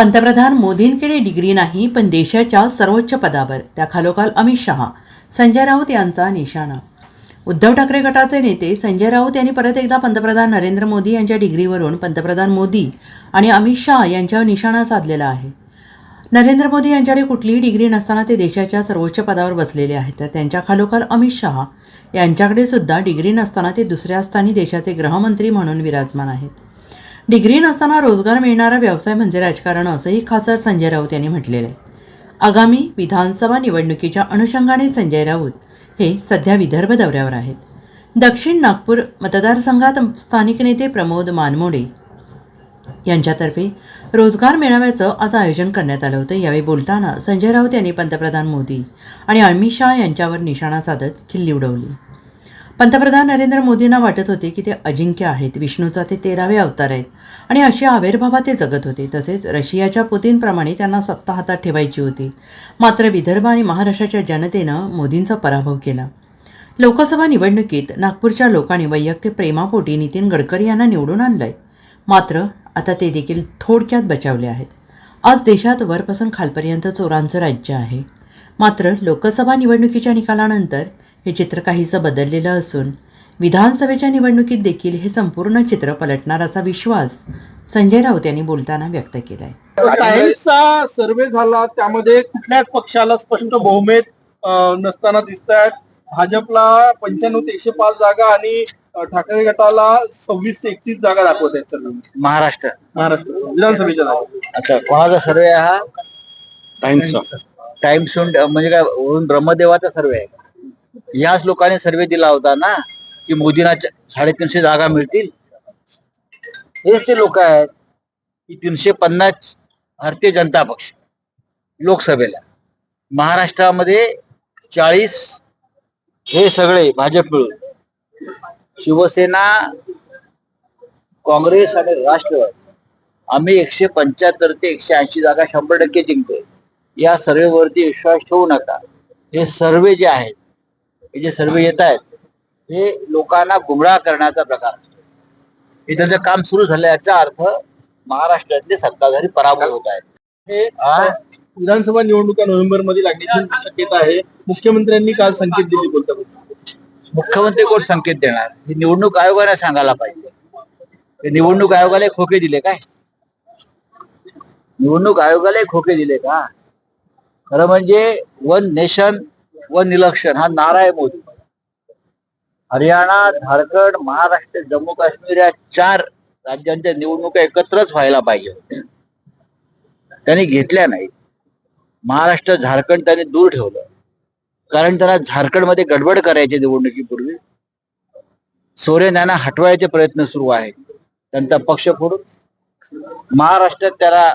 पंतप्रधान मोदींकडे डिग्री नाही पण देशाच्या सर्वोच्च पदावर. त्या खालोखाल अमित शहा संजय राऊत यांचा निशाणा. उद्धव ठाकरे गटाचे नेते संजय राऊत यांनी परत एकदा पंतप्रधान नरेंद्र मोदी यांच्या डिग्रीवरून पंतप्रधान मोदी आणि अमित शहा यांच्यावर निशाणा साधलेला आहे. नरेंद्र मोदी यांच्याकडे कुठलीही डिग्री नसताना ते देशाच्या सर्वोच्च पदावर बसलेले आहेत. तर त्यांच्या खालोखाल अमित शहा यांच्याकडे सुद्धा डिग्री नसताना ते दुसऱ्या स्थानी देशाचे गृहमंत्री म्हणून विराजमान आहेत. डिग्री नसताना रोजगार मिळणारा व्यवसाय म्हणजे राजकारण असंही खासदार संजय राऊत यांनी म्हटलेलं आहे. आगामी विधानसभा निवडणुकीच्या अनुषंगाने संजय राऊत हे सध्या विदर्भ दौऱ्यावर आहेत. दक्षिण नागपूर मतदारसंघात स्थानिक नेते प्रमोद मानमोडे यांच्यातर्फे रोजगार मेळाव्याचं आज आयोजन करण्यात आलं होतं. यावेळी बोलताना संजय राऊत यांनी पंतप्रधान मोदी आणि अमित शहा यांच्यावर निशाणा साधत खिल्ली उडवली. पंतप्रधान नरेंद्र मोदींना वाटत होते की ते अजिंक्य आहेत. विष्णूचा ते तेरावे अवतार आहेत. आणि अशी आविर्भावात ते जगत होते. तसेच रशियाच्या पुतींप्रमाणे त्यांना सत्ता हातात ठेवायची होती. मात्र विदर्भ आणि महाराष्ट्राच्या जनतेनं मोदींचा पराभव केला. लोकसभा निवडणुकीत नागपूरच्या लोकांनी वैयक्तिक प्रेमापोटी नितीन गडकरी यांना निवडून आणलंय. मात्र आता ते देखील थोडक्यात बचावले आहेत. आज देशात वरपासून खालपर्यंत चोरांचं राज्य आहे. मात्र लोकसभा निवडणुकीच्या निकालानंतर हे चित्र काहीसं बदललेलं असून विधानसभेच्या निवडणुकीत देखील हे संपूर्ण चित्र पलटणार असा विश्वास संजय राऊत यांनी बोलताना व्यक्त केला आहे टाइम्सचा सर्वे झाला त्यामध्ये कुठल्याच पक्षाला स्पष्ट बहुमत नसताना दिसत आहेत भाजपला पंच्याण्णव ते एकशे पाच जागा आणि ठाकरे गटाला सव्वीस ते एकतीस जागा दाखवत आहेत महाराष्ट्र. महाराष्ट्र. विधानसभेच्या जागा. अच्छा कोणाचा सर्वे हा? टाइम्सचा टाइम्स म्हणजे काय वरून ब्रह्मदेवाचा सर्वे आहे याच लोकांनी सर्वे दिला होता ना की मोदींना साडेतीनशे जागा मिळतील. हेच ते लोक आहेत की तीनशे पन्नास भारतीय जनता पक्ष लोकसभेला. महाराष्ट्रामध्ये चाळीस हे सगळे भाजप मिळून शिवसेना काँग्रेस आणि राष्ट्रवादी. आम्ही एकशे पंच्याहत्तर ते एकशे ऐंशी जागा शंभर टक्के जिंकतोय. या सर्वेवरती विश्वास ठेवू नका. हे सर्वे जे आहेत हे जे सर्वे येत आहेत हे लोकांना गुमराह करण्याचा प्रकार असतो. हे त्याचं काम सुरू झालं याचा अर्थ महाराष्ट्रातले सत्ताधारी पराभव होत आहेत. हे? विधानसभा निवडणुका नोव्हेंबरमध्ये लागण्याची शक्यता आहे. मुख्यमंत्र्यांनी काल संकेत दिले बोलता. मुख्यमंत्री कोण संकेत देणार? हे निवडणूक आयोगाने सांगायला पाहिजे. हे निवडणूक आयोगाला एक खोके दिले काय? निवडणूक आयोगाला एक खोके दिले का? खरं म्हणजे वन नेशन व निलक्षण हा नारा आहे मोदी. हरियाणा झारखंड महाराष्ट्र जम्मू काश्मीर या चार राज्यांच्या निवडणुका एकत्रच व्हायला पाहिजे. होत्या त्यांनी घेतल्या नाही महाराष्ट्र झारखंड त्यांनी दूर ठेवलं. कारण त्यांना झारखंडमध्ये गडबड करायची निवडणुकीपूर्वी. सोरेन यांना हटवायचे प्रयत्न सुरू आहेत. त्यांचा पक्ष फोडून. महाराष्ट्रात त्याला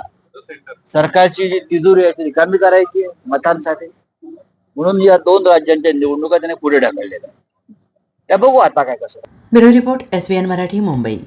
सरकारची जी तिजोरी आहे ती रिकामी करायची मतांसाठी. म्हणून या दोन राज्यांच्या निवडणुका त्याने पुढे ढकललेल्या आहेत. त्या बघू आता काय कसं bureau report S Marathi Mumbai